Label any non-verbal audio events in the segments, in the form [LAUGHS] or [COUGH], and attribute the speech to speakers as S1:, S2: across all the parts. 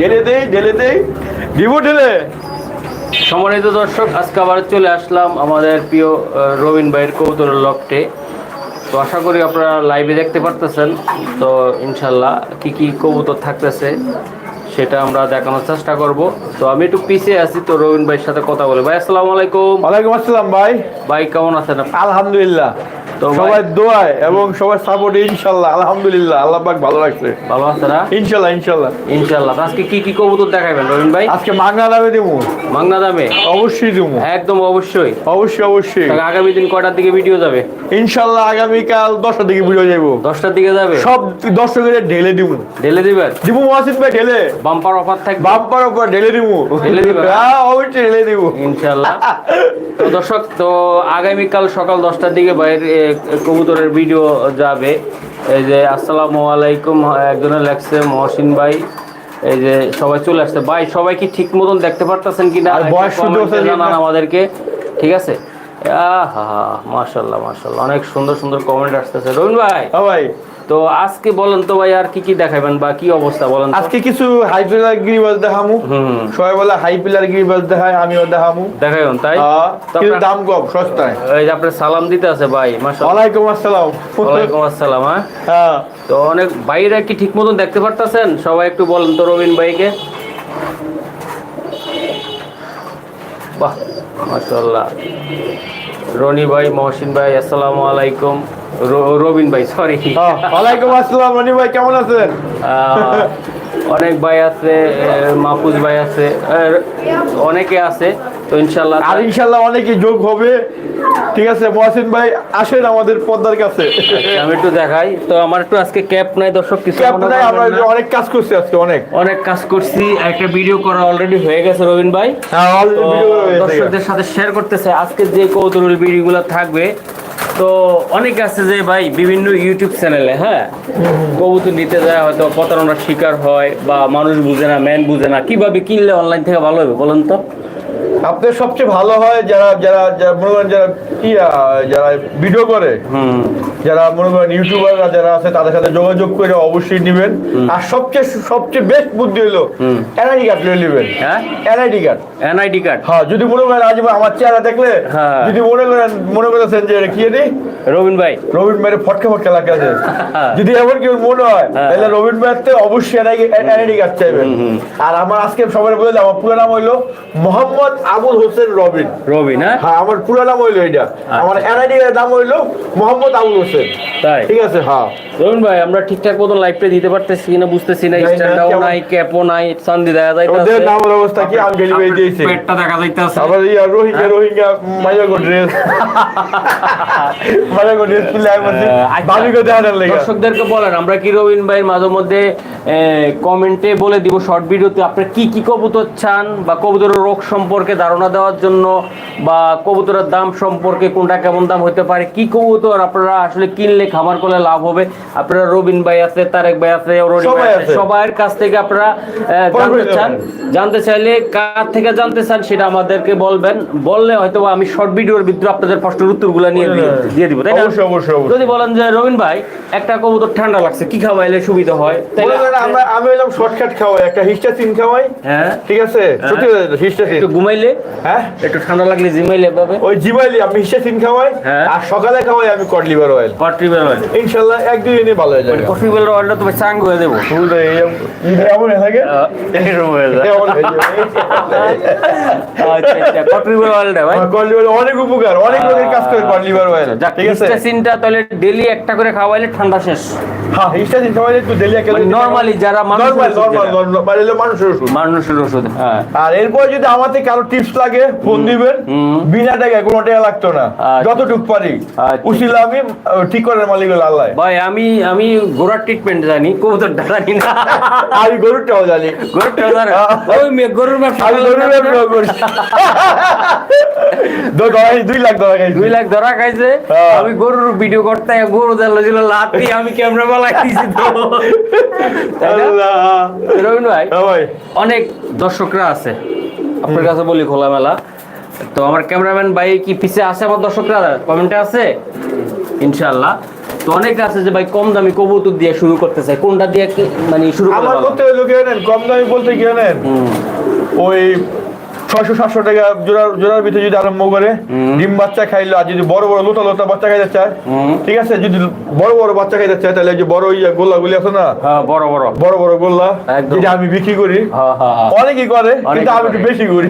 S1: ঢেলে দেই ঢেলে দেই। দিব ঢেলে।
S2: সম্মানিত দর্শক আজকে আবার চলে আসলাম আমাদের প্রিয় রবিন ভাইয়ের কবুতরের লকটে তো আশা করি আপনারা লাইভে দেখতে পারতেছেন। তো ইনশাল্লাহ কি কি কবুতর থাকতেছে সেটা আমরা দেখানোর চেষ্টা করব। তো আমি একটু পিছিয়ে আছি তো রবিন ভাইয়ের সাথে কথা বলি। ভাই আসসালামু আলাইকুম।
S1: ওয়ালাইকুম আসসালাম ভাই।
S2: ভাই কেমন আছেন
S1: আলহামদুলিল্লাহ। সবাই দোয়ায় এবং সবাই সাপোর্ট ইনশাল্লাহ আলহামদুলিল্লাহ। আল্লাহ পাক ভালো রাখছে।
S2: ভালো আছে না?
S1: ইনশাল্লাহ ইনশাল্লাহ।
S2: ইনশাল্লাহ। আজকে কি কি কবুতর দেখাবেন রবিন ভাই?
S1: আজকে মাগনা দামে দিমু
S2: মাংনা দামে?
S1: অবশ্যই দিমু
S2: একদম অবশ্যই।
S1: অবশ্যই অবশ্যই।
S2: আগামী দিন কটার দিকে ভিডিও যাবে?
S1: ইনশাল্লাহ আগামীকাল দশটার দিকে ভিডিও যাইবো।
S2: দশটার দিকে যাবে?
S1: সব দর্শকের ঢেলে দিমু
S2: ঢেলে দিবেন?
S1: দিমু মহাসিদ ভাই ঢেলে।
S2: বাম্পার অফার থাকবে?
S1: বাম্পার উপর ঢেলে দিমু
S2: ঢেলে দিবা?
S1: হ্যাঁ অবশ্যই ঢেলে দিমু
S2: ইনশাল্লাহ। তো দর্শক তো আগামীকাল সকাল দশটার দিকে বাইরের এ, কবুতরের ভিডিও যাবে। এই যে আসসালামু আলাইকুম একজনে লেখছে মহসিন ভাই। এই যে সবাই চলে আসছে। ভাই সবাই কি ঠিক মতন দেখতে পারতেছেন কিনা? comment এ
S1: হচ্ছে
S2: জানান
S1: কিনা?
S2: আমাদেরকে। ঠিক আছে? আহা মাশাল্লাহ মাশাল্লাহ। অনেক সুন্দর সুন্দর কমেন্ট আসতেছে। রবিন ভাই।
S1: হ্যাঁ ভাই।
S2: তো আজকে বলেন তো ভাই আর কি কি দেখাবেন বা কি অবস্থা বলেন
S1: আজকে কিছু হাই পিলার গিরিবাজ দেখামু। সবাই বলে হাই পিলার গিরিবাজ দেখায় আমিও দেখামু।
S2: দেখাবেন তাই?
S1: হ্যাঁ, কিন্তু দাম কম সস্তায়।
S2: এই যে আপনার সালাম দিতে আছে ভাই
S1: ওয়ালাইকুম আসসালাম।
S2: ওয়ালাইকুম আসসালাম হ্যাঁ?
S1: হ্যাঁ।
S2: তো অনেক ভাইরা কি ঠিক মতন দেখতে পারতেছেন? সবাই একটু বলেন তো রবিন ভাইকে। বাহ মাশাল্লাহ রনি ভাই মহসিন ভাই আসসালামু আলাইকুম। রবিন ভাই সরি [LAUGHS]
S1: হ্যাঁ, ওয়ালাইকুম আসসালাম রনি ভাই কেমন আছেন?
S2: অনেক ভাই আছে মাহফুজ ভাই আছে অনেকে আছে তো ইনশাল্লাহ
S1: আর ইনশাল্লাহ অনেকে যোগ হবে। ঠিক আছে মহাসিন ভাই আসেন আমাদের পদ্মার কাছে।
S2: আমি একটু দেখাই। তো আমার একটু আজকে ক্যাপ নাই দর্শক কিছু
S1: ক্যাপ নাই, আমরা অনেক কাজ করছি আজকে অনেক।
S2: অনেক কাজ করছি একটা ভিডিও করা অলরেডি হয়ে গেছে রবিন ভাই।
S1: হ্যাঁ।
S2: দর্শকদের সাথে শেয়ার করতেছে আজকে যে কৌতূহল ভিডিওগুলো থাকবে তো অনেক আছে যে ভাই বিভিন্ন ইউটিউব চ্যানেলে হ্যাঁ? কবুতর নিতে যায়, হয়তো প্রতারণার শিকার হয় বা মানুষ বুঝে না ম্যান বুঝে না, কীভাবে কিনলে অনলাইন থেকে ভালো হবে বলেন তো?
S1: আপনার সবচেয়ে ভালো হয় যারা যারা যারা মনে করেন যারা কি যারা ভিডিও করে যারা মনে করেন ইউটিউবাররা যারা আছে তাদের সাথে যোগাযোগ করে অবশ্যই নেবেন। আর সবচেয়ে সবচেয়ে বেস্ট বুদ্ধি হলো এনআইডি কার্ড নিয়ে নেবেন।
S2: হ্যাঁ?
S1: এনআইডি কার্ড
S2: এনআইডি কার্ড
S1: হ্যাঁ যদি মনে করেন আজ আমার চেহারা দেখলে
S2: হ্যাঁ।
S1: যদি মনে করেন মনে করেছেন যে কি নি
S2: রবিন ভাই।
S1: রবীন ভাইয়ের ফটকা ফটকা লাগা আছে।
S2: হ্যাঁ। [LAUGHS]
S1: যদি এমন কেউ মনে হয়
S2: হ্যাঁ।
S1: তাহলে রবীন ভাইয়ের তো অবশ্যই এনআইডি কার্ড চাইবেন। আর আমার আজকে সবাই বলে আমার পুরো নাম হইল মোহাম্মদ আবুল হোসেন রবিন।
S2: রবিন হ্যাঁ?
S1: হ্যাঁ আমার পুরো নাম হইল এটা আমার এনআইডি এর নাম হইল মোহাম্মদ আবুল হোসেন।
S2: তাই?
S1: ঠিক আছে হ্যাঁ।
S2: রবিন ভাই আমরা ঠিকঠাক মতন লাইভটা দিতে পারতেছি কিনা বুঝতেছি না
S1: জানি না,
S2: স্ট্যান্ডাও
S1: কেমন-
S2: নাই ক্যাপও নাই চান্দি দেখা
S1: ওদের
S2: যাইতেছে
S1: নামের অবস্থা কি? আমি ডেলিভারি দিয়েছি
S2: পেটটা দেখা যাইতেছে।
S1: আবার ইয়া রোহিঙ্গা রোহিঙ্গা মাইয়াগো ড্রেস মাইয়াগো ড্রেস পিলে বলছি
S2: আচ্ছা।
S1: ভাবিকে দেখানোর লেগে?
S2: দর্শকদেরকে বলেন আমরা কি রবিন ভাইয়ের মাঝে মধ্যে কমেন্টে বলে দিব শর্ট ভিডিওতে আপনি কি কি কবুতর চান বা কবুতরের রোগ সম্পর্কে ধারণা দেওয়ার জন্য বা কবুতরের দাম সম্পর্কে কোনটা কেমন দাম হতে পারে কি কবুতর আপনারা আসলে কিনলে খামার করলে লাভ হবে আপনারা রবিন ভাই আছে তারেক ভাই আছে রনি
S1: সবাই
S2: ভাই আছে
S1: আছে।
S2: সবার কাছ থেকে আপনারা জানতে চান জানতে চাইলে কার থেকে জানতে চান সেটা আমাদেরকে বলবেন বললে হয়তো আমি শর্ট ভিডিওর ভিতরে আপনাদের প্রশ্নের উত্তরগুলো নিয়ে দিয়ে- দিব তাই না? যদি বলেন যে রবিন ভাই একটা কবুতর ঠান্ডা লাগছে কি খাওয়াইলে সুবিধা হয়? তাইলে
S1: আমরা আমি শর্টকাট খাওয়াই একটা হিস্টাসিন খাওয়াই
S2: হ্যাঁ।
S1: ঠিক আছে? সত্যি হিস্টাসিন।
S2: ঘুমাইলে
S1: হ্যাঁ?
S2: একটু ঠান্ডা লাগলে জিমাইলে পাবে।
S1: ওই আমি হিস্টাসিন খাওয়াই
S2: হ্যাঁ।
S1: আর সকালে খাওয়াই আমি কট লিভার অয়েল
S2: কট্রিবেল অয়েল
S1: ইনশাল্লাহ এক দুই দিনে ভালো হয়ে যাবে।
S2: কট্রিবেল অয়েলটা তুমি চাং হয়ে দেবো।
S1: এই- এমন হয়ে থাকে?
S2: এরকম হয়ে যায়। আচ্ছা আচ্ছা কট্রিবেল অয়েলটা ভাই।
S1: কট লিভার অনেক উপকার অনেক লোকের কাজ করে কট লিভার অয়েল
S2: যাক
S1: ঠিক আছে?
S2: হিস্টাসিনটা তাহলে ডেলি একটা করে খাওয়াইলে ঠান্ডা শেষ।
S1: হ্যাঁ হিস্টাসিন খাওয়াই একটু একটা
S2: মানে normally যারা
S1: নরমাল নরমাল নরমাল মানুষের ওষুধ।
S2: মানুষের ওষুধ হ্যাঁ।
S1: আর এরপর যদি আমাদের কারও টিপস লাগে ফোন দিবেন। বিনা টাকায় কোনো টাকা লাগতো না।
S2: আচ্ছা।
S1: যতটুকু পারি।
S2: আচ্ছা।
S1: উচিল আমি ঠিক করার মালিক হলো আল্লাহ।
S2: ভাই আমি আমি ঘোড়ার ট্রিটমেন্ট জানি জানি না।
S1: আমি গরুরটাও জানি।
S2: গরুরটা জানো? ওই গরুর ব্যবসা
S1: আমি গরুর ব্যবসা করি দুই লাখ ধরা খাইছি
S2: দুই লাখ ধরা খাইছে।
S1: হ্যাঁ।
S2: আমি গরুর ভিডিও করতে গরু দিল ছিল লাতি আমি ক্যামেরা বালাই দিছি তো।
S1: হ্যাঁ ভাই।
S2: অনেক দর্শকরা আছে। আপনার কাছে বলি খোলামেলা। তো আমার ক্যামেরাম্যান ভাই কি পিছে আছে আমার দর্শকরা? কমেন্টে আছে? ইনশাল্লাহ তো অনেক আছে যে ভাই কম দামি কবুতর দিয়ে শুরু করতে চাই কোনটা দিয়ে মানে শুরু
S1: আমার? করতে হলো কি কম দামি বলতে কি
S2: নেন
S1: ওই ছয়শো সাতশো টাকা জোড়ার জোড়ার ভিতরে যদি আরম্ভ করে ডিম বাচ্চা খাইলো আর যদি বড় বড় লোটা লোটা বাচ্চা খাইতে চায় ঠিক আছে? যদি বড় বড় বাচ্চা খাইতে চায় তাহলে যে বড় ইয়া গোল্লা গুলি আছে না?
S2: হ্যাঁ বড় বড়।
S1: বড় বড় গোল্লা। যেটা আমি বিক্রি করি।
S2: হ্যাঁ হ্যাঁ।
S1: অনেকেই করে কিন্তু আমি একটু বেশি করি।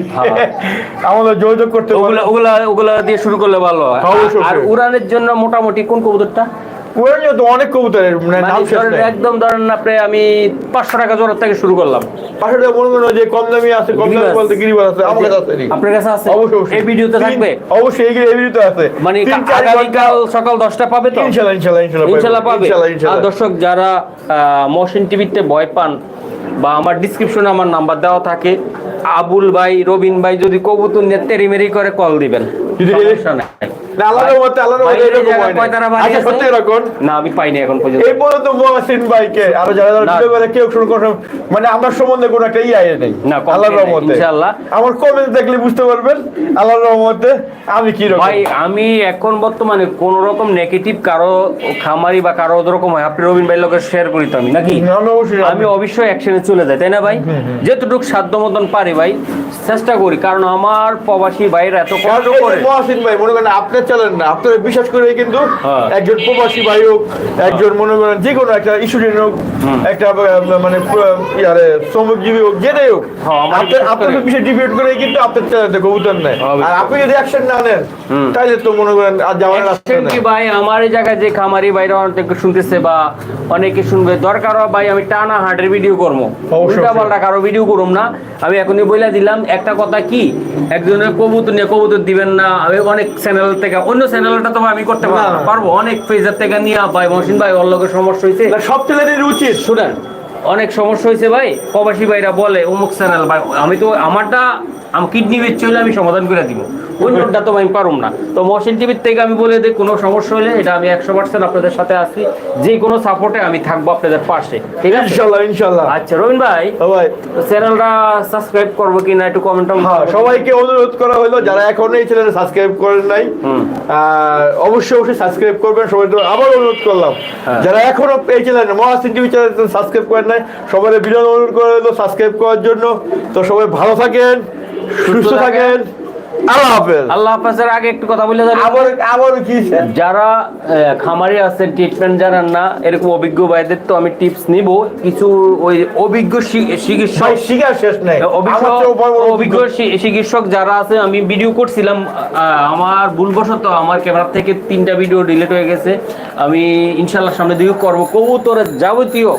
S1: [LAUGHS] আমাদের যোগাযোগ করতে
S2: ওগুলা ওগুলা ওগুলা দিয়ে শুরু করলে ভালো হয়। আর উড়ানের জন্য মোটামুটি কোন কবুতরটা?
S1: তো অনেক কবুতরের মানে
S2: মানে
S1: নাম শেষ
S2: একদম ধরেন আপনি আমি পাঁচশো টাকা জোড়ার থেকে শুরু করলাম।
S1: পাশে তো মনে করেন যে কম দামি আছে কম দামি। বলতে আছে আমার কাছে আছে
S2: আপনার কাছে আছে?
S1: অবশ্যই
S2: এই ভিডিওতে থাকবে?
S1: অবশ্যই এই ভিডিওতে আছে।
S2: মানে আগামীকাল সকাল দশটা পাবে তো?
S1: ইনশাল্লাহ ইনশাল্লাহ ইনশাল্লাহ
S2: ইনশাল্লাহ পাবে। আর দর্শক যারা মোশন টিভিতে ভয় পান বা আমার ডিসক্রিপশনে আমার নাম্বার দেওয়া থাকে আবুল ভাই রবিন ভাই যদি কবুতর নিয়ে তেরিমেরি করে কল দিবেন।
S1: যদি-
S2: সমস্যা নাই।
S1: না আল্লাহর মতে আল্লাহর মতে এরকম হয় না।
S2: কয়তারা বাড়ি
S1: আচ্ছা সত্যি এরকম?
S2: না আমি পাইনি এখন পর্যন্ত।
S1: এই পর্যন্ত মহাসিন ভাইকে আর যারা যারা ভিডিও করে কেউ শুরু করে মানে আমার সম্বন্ধে কোনো একটা ইয়ে নেই।
S2: না,
S1: আল্লাহর রহমতে।
S2: ইনশাআল্লাহ।
S1: আমার কমেন্ট দেখলে বুঝতে পারবেন আল্লাহর রহমতে আমি কি রকম।
S2: ভাই আমি এখন বর্তমানে কোন রকম নেগেটিভ কারও খামারি বা কারও ওরকম হয়। আপনি রবিন ভাই লোকের শেয়ার করি তো আমি নাকি? আমি অবশ্যই অ্যাকশনে চলে যাই তাই না ভাই? যেতটুকু সাধ্য মতন পারি ভাই চেষ্টা করি। কারণ আমার প্রবাসী ভাইরা এত কষ্ট করে
S1: ভাই মনে করেন আপনার চ্যানেল না আপনার বিশ্বাস করে কিন্তু
S2: হ্যাঁ।
S1: একজন প্রবাসী ভাই হোক একজন মনে করেন যে কোনো একটা স্টুডেন্ট হোক একটা মানে ইয়ারে শ্রমিকজীবী হোক যেটাই হোক
S2: হ্যাঁ,
S1: আপনার
S2: করে।
S1: বিষয়ে ডিবেট করে কিন্তু আপনার চ্যানেলতে কবুতর নেয়। আর আপনি যদি অ্যাকশন না নেন তাহলে তো মনে করেন আর যাওয়ার রাস্তা
S2: কি ভাই? আমার জায়গায় যে খামারি ভাইরা অনেক শুনতেছে বা অনেকে শুনবে দরকার হয় ভাই আমি টানা হাটের ভিডিও করব। উল্টা পাল্টা কারও ভিডিও করুম না। আমি এখনই বলে দিলাম একটা কথা কি? একজনের কবুতর নিয়ে কবুতর দিবেন না। আমি অনেক চ্যানেল থেকে অন্য চ্যানেলটা তো আমি করতে পারব অনেক পেজের থেকে নিয়ে ভাই মহসিন ভাই ওর লোকের সমস্যা হয়েছে
S1: সব চ্যানেলের উচিত।
S2: শুনেন অনেক সমস্যা হয়েছে ভাই। প্রবাসী ভাইরা বলে অমুক চ্যানেল ভাই আমি তো আমারটা আমি কিডনি বেচে হলে আমি সমাধান করে দিব। অন্যটা তো আমি পারুম না। তো মহসিন টিভির থেকে আমি বলে দিই কোনো সমস্যা হলে এটা আমি একশো পার্সেন্ট আপনাদের সাথে আছি। যে কোনো সাপোর্টে আমি থাকব আপনাদের পাশে। ঠিক আছে?
S1: ইনশাল্লাহ ইনশাল্লাহ।
S2: আচ্ছা রবীন ভাই
S1: সবাই
S2: চ্যানেলটা সাবস্ক্রাইব করব কিনা একটু কমেন্ট
S1: হ্যাঁ সবাইকে অনুরোধ করা হলো যারা এখনও এই চ্যানেলে সাবস্ক্রাইব করেন নাই অবশ্যই অবশ্যই সাবস্ক্রাইব করবেন সবাই আবার অনুরোধ করলাম।
S2: হ্যাঁ।
S1: যারা এখনও এই চ্যানেলে মহাসিন টিভি চ্যানেল সাবস্ক্রাইব করেন নাই সবাই বিনোদন অনুরোধ করে সাবস্ক্রাইব করার জন্য। তো সবাই ভালো থাকেন সুস্থ থাকেন। আল্লাহ হাফেজ।
S2: আল্লাহ হাফেজের আগে একটু কথা বলে
S1: আবার আবার কি
S2: যারা আহ, খামারি আছেন ট্রিটমেন্ট জানান না এরকম অভিজ্ঞ ভাইদের তো আমি টিপস নিব। কিছু ওই অভিজ্ঞ চিকিৎসক
S1: শিকার শেষ নাই।
S2: অভিজ্ঞ চিকিৎসক যারা আছে আমি ভিডিও করছিলাম আমার ভুলবশত আমার ক্যামেরা থেকে তিনটা ভিডিও ডিলিট হয়ে গেছে। আমি ইনশাল্লাহ সামনে দিকে করব কবুতরের যাবতীয়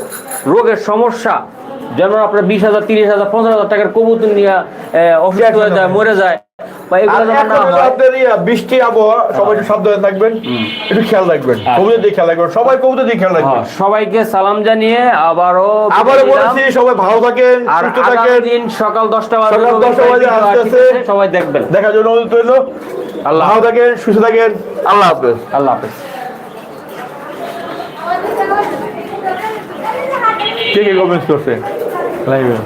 S2: রোগের সমস্যা যেমন আপনার বিশ হাজার তিরিশ হাজার পঞ্চাশ হাজার টাকার কবুতর নিয়ে অসুস্থ হয়ে যায় মরে যায় যেন হয়।
S1: আপনার বৃষ্টি আবহাওয়া সবাই সাবধানে থাকবেন একটু খেয়াল রাখবেন কবুতর দিয়ে খেয়াল রাখবেন সবাই কবুতর দিয়ে খেয়াল রাখবেন।
S2: সবাইকে সালাম জানিয়ে আবারও
S1: আবারও
S2: বিদায়
S1: সবাই ভালো থাকেন সুস্থ থাকেন।
S2: দিন সকাল দশটা বাজে
S1: সকাল
S2: রবি
S1: 10টা বাজে
S2: ভাই
S1: আসতেছে।
S2: আসতেছে, সবাই দেখবেন।
S1: দেখার জন্য অনুরোধ রইল।
S2: আল্লাহ
S1: ভালো থাকেন সুস্থ থাকেন। আল্লাহ হাফেজ।
S2: আল্লাহ হাফেজ।
S1: কে কে কমেন্টস করছে? লাইভে